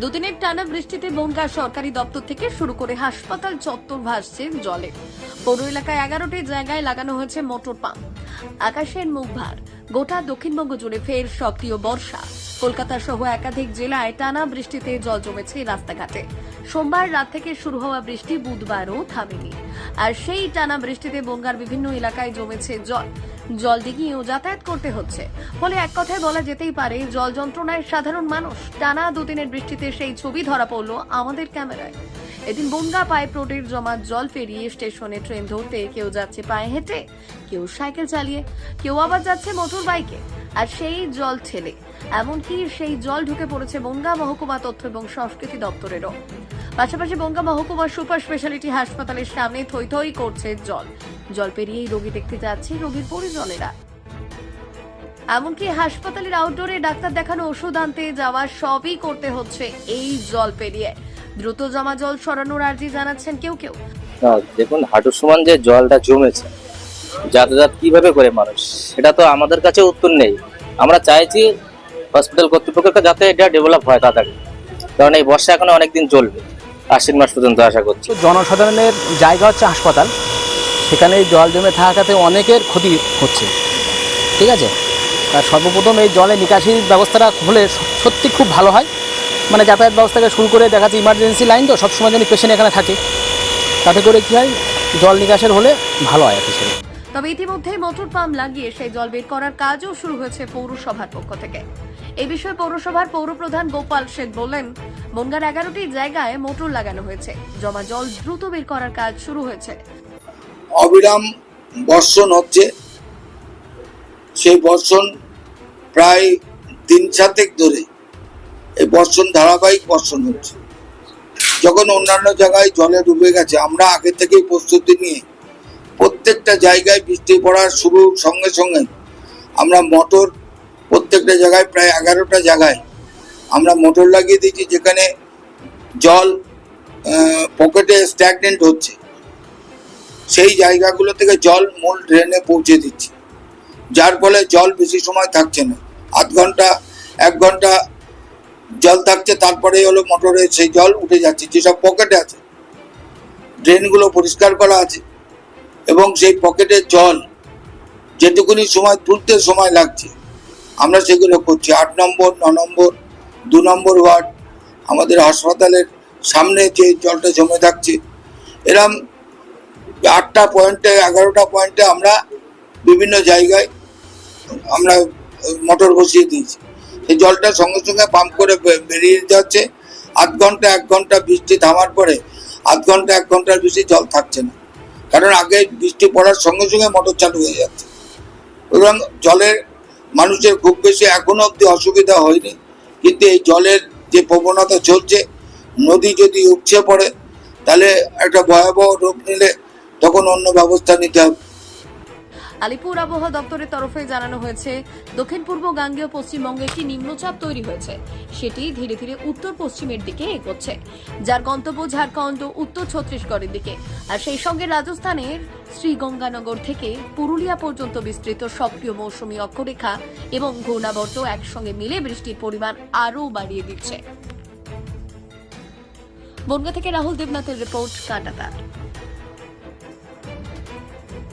দুদিনের টানা বৃষ্টিতে বনগা সরকারি দপ্তর থেকে শুরু করে হাসপাতাল চত্বর ভাসছে জলে। পৌর এলাকায় এগারোটি জায়গায় লাগানো হয়েছে মোটর পাম্প। আকাশের মুখ ভার। গোটা দক্ষিণবঙ্গ জুড়ে ফের সক্রিয় বর্ষা। কলকাতা সহ একাধিক জেলায় টানা বৃষ্টিতে জল জমেছে রাস্তাঘাটে। সোমবার রাত থেকে শুরু হওয়া বৃষ্টি বুধবারও থামেনি। আর সেই টানা বৃষ্টিতে বনগার বিভিন্ন এলাকায় জমেছে জল। জল ডিঙিয়েও যাতায়াত করতে হচ্ছে। ফলে এক কথায় বলা যেতেই পারে, জল যন্ত্রণায় সাধারণ মানুষ টানা দুদিনের বৃষ্টিতে সেই ছবি ধরা পড়ল আমাদের ক্যামেরায়। এদিন বনগা পায়ে রোডের জমা জল পেরিয়ে স্টেশনে ট্রেন ধরতে কেউ যাচ্ছে পায়ে হেঁটে, কেউ সাইকেল চালিয়ে, কেউ আবার যাচ্ছে মোটর বাইকে আর সেই জল ঠেলে। এমনকি সেই জল ঢুকে পড়েছে বনগা মহকুমা তথ্য এবং সংস্কৃতি দপ্তরেরও। পাশাপাশি বনগা মহকুমা সুপার স্পেশালিটি হাসপাতালের সামনে থই থই করছে জল। জল পেরিয়েই রোগী দেখতে যাচ্ছে রোগীর পরিজনেরা। এমনকি হাসপাতালের আউটডোরে ডাক্তার দেখানো ওষুধ আনতে যাওয়া সবই করতে হচ্ছে এই জল পেরিয়ে। দ্রুত জমা জল সরানোর আর্জি জানাচ্ছেন কেউ কেউ। দেখুন হাঁটুর সমান যে জলটা জমেছে যাতায়াত কীভাবে করে মানুষ সেটা তো আমাদের কাছে উত্তর নেই। আমরা চাইছি হসপিটাল কর্তৃপক্ষের যাতে এটা ডেভেলপ হয় তাড়াতাড়ি। কারণ এই বর্ষা এখনও অনেকদিন চলবে আশ্বিন মাস পর্যন্ত আশা করছি। জনসাধারণের জায়গা হচ্ছে হাসপাতাল সেখানে এই জল জমে থাকাতে অনেকের ক্ষতি হচ্ছে। ঠিক আছে? আর সর্বপ্রথম এই জলে নিকাশির ব্যবস্থাটা হলে সত্যি খুব ভালো হয়। মানে যাতায়াত ব্যবস্থাকে শুরু করে দেখা যাচ্ছে ইমার্জেন্সি লাইন তো সবসময় যেন পেশেন্ট এখানে থাকে। তাতে করে কী হয় জল নিকাশের হলে ভালো হয় আর তবে ইতিমধ্যে মোটর পাম্প লাগিয়ে সেই জল বের করার কাজও শুরু হয়েছে পৌরসভার পক্ষ থেকে। এই বিষয়ে পৌরসভার পৌরপ্রধান গোপাল শেখ বললেন বনগার এগারোটি জায়গায় মোটর লাগানো হয়েছে। জমা জল দ্রুত বের করার কাজ শুরু হয়েছে। অবিরাম বর্ষণ হচ্ছে। সেই বর্ষণ প্রায় দিন সাতেক ধরে এই বর্ষণ, ধারাবাহিক বর্ষণ হচ্ছে। যখন অন্যান্য জায়গায় জলে ডুবে গেছে, আমরা আগে থেকেই প্রস্তুতি নিয়ে প্রত্যেকটা জায়গায় বৃষ্টি পড়ার শুরুর সঙ্গে সঙ্গে আমরা মোটর প্রত্যেকটা জায়গায়, প্রায় এগারোটা জায়গায় আমরা মোটর লাগিয়ে দিয়েছি, যেখানে জল পকেটে স্ট্যাগনেন্ট হচ্ছে। সেই জায়গাগুলো থেকে জল মূল ড্রেনে পৌঁছে দিচ্ছে। যার ফলে জল বেশি সময় থাকছে না। আধ ঘণ্টা, এক ঘণ্টা জল থাকছে তারপরে হলো মোটরে সেই জল উঠে যাচ্ছে, যেসব পকেটে আছে। ড্রেনগুলো পরিষ্কার করা আছে এবং সেই পকেটের জল, যেটুকুনি সময় তুলতে সময় লাগছে, আমরা সেগুলো করছি। আট নম্বর, ন নম্বর, দু নম্বর ওয়ার্ড, আমাদের হাসপাতালের সামনে যে জলটা জমে থাকছে। এরম আটটা পয়েন্টে, এগারোটা পয়েন্টে আমরা বিভিন্ন জায়গায় আমরা মোটর বসিয়ে দিয়েছি। সেই জলটা সঙ্গে সঙ্গে পাম্প করে বেরিয়ে যাচ্ছে। আধ ঘণ্টা, এক ঘণ্টা বৃষ্টি থামার পরে আধ ঘণ্টা, এক ঘণ্টার বেশি জল থাকছে না। কারণ আগে বৃষ্টি পড়ার সঙ্গে সঙ্গে মোটর চালু হয়ে যাচ্ছে। এবং জলের মানুষের খুব বেশি এখনও অবধি অসুবিধা হয়নি। কিন্তু এই জলের যে প্রবণতা চলছে, নদী যদি উপচে পড়ে, তাহলে একটা ভয়াবহ রূপ নিলে তখন অন্য ব্যবস্থা নিতে হবে। আলিপুর আবহাওয়া দপ্তরের তরফে জানানো হয়েছে, দক্ষিণ পূর্ব গাঙ্গেয় পশ্চিমবঙ্গে একটি নিম্নচাপ তৈরি হয়েছে। সেটি ধীরে ধীরে উত্তর পশ্চিমের দিকে এগোচ্ছে। যার গন্তব্য ঝাড়খণ্ড, উত্তর ছত্তিশগড়ের দিকে। আর সেই সঙ্গে রাজস্থানের শ্রীগঙ্গানগর থেকে পুরুলিয়া পর্যন্ত বিস্তৃত সক্রিয় মৌসুমি অক্ষরেখা এবং ঘূর্ণাবর্ত একসঙ্গে মিলে বৃষ্টির পরিমাণ আরও বাড়িয়ে দিচ্ছে। বনগা থেকে রাহুল দেবনাথের রিপোর্ট, কাটাতার।